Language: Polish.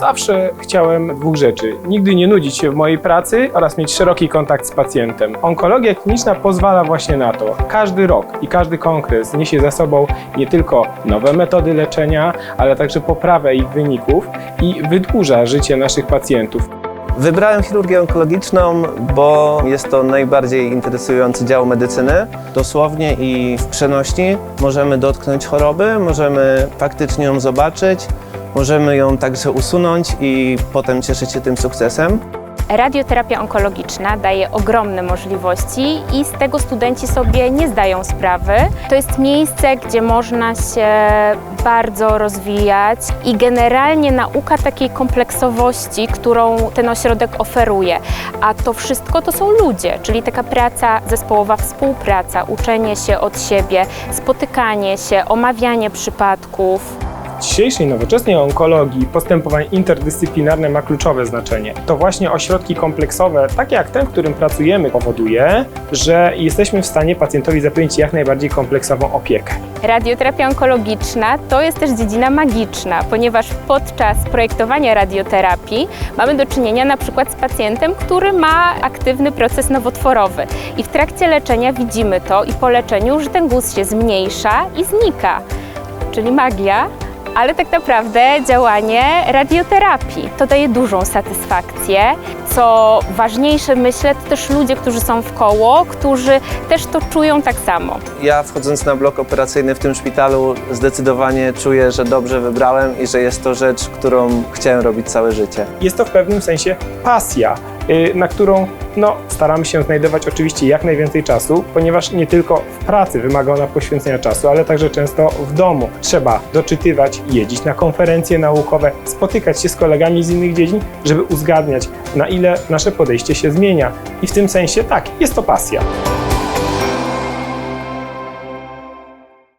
Zawsze chciałem dwóch rzeczy. Nigdy nie nudzić się w mojej pracy oraz mieć szeroki kontakt z pacjentem. Onkologia kliniczna pozwala właśnie na to. Każdy rok i każdy kongres niesie za sobą nie tylko nowe metody leczenia, ale także poprawę ich wyników i wydłuża życie naszych pacjentów. Wybrałem chirurgię onkologiczną, bo jest to najbardziej interesujący dział medycyny. Dosłownie i w przenośni możemy dotknąć choroby, możemy faktycznie ją zobaczyć, możemy ją także usunąć i potem cieszyć się tym sukcesem. Radioterapia onkologiczna daje ogromne możliwości i z tego studenci sobie nie zdają sprawy. To jest miejsce, gdzie można się bardzo rozwijać i generalnie nauka takiej kompleksowości, którą ten ośrodek oferuje. A to wszystko to są ludzie, czyli taka praca zespołowa, współpraca, uczenie się od siebie, spotykanie się, omawianie przypadków. W dzisiejszej nowoczesnej onkologii postępowanie interdyscyplinarne ma kluczowe znaczenie. To właśnie ośrodki kompleksowe, takie jak ten, w którym pracujemy, powoduje, że jesteśmy w stanie pacjentowi zapewnić jak najbardziej kompleksową opiekę. Radioterapia onkologiczna to jest też dziedzina magiczna, ponieważ podczas projektowania radioterapii mamy do czynienia na przykład z pacjentem, który ma aktywny proces nowotworowy i w trakcie leczenia widzimy to i po leczeniu, że ten guz się zmniejsza i znika, czyli magia. Ale tak naprawdę działanie radioterapii to daje dużą satysfakcję. Co ważniejsze, myślę, to też ludzie, którzy są w koło, którzy też to czują tak samo. Ja wchodząc na blok operacyjny w tym szpitalu zdecydowanie czuję, że dobrze wybrałem i że jest to rzecz, którą chciałem robić całe życie. Jest to w pewnym sensie pasja, y, na którą no, staramy się znajdować oczywiście jak najwięcej czasu, ponieważ nie tylko w pracy wymaga ona poświęcenia czasu, ale także często w domu. Trzeba doczytywać, jeździć na konferencje naukowe, spotykać się z kolegami z innych dziedzin, żeby uzgadniać, na ile nasze podejście się zmienia. I w tym sensie tak, jest to pasja.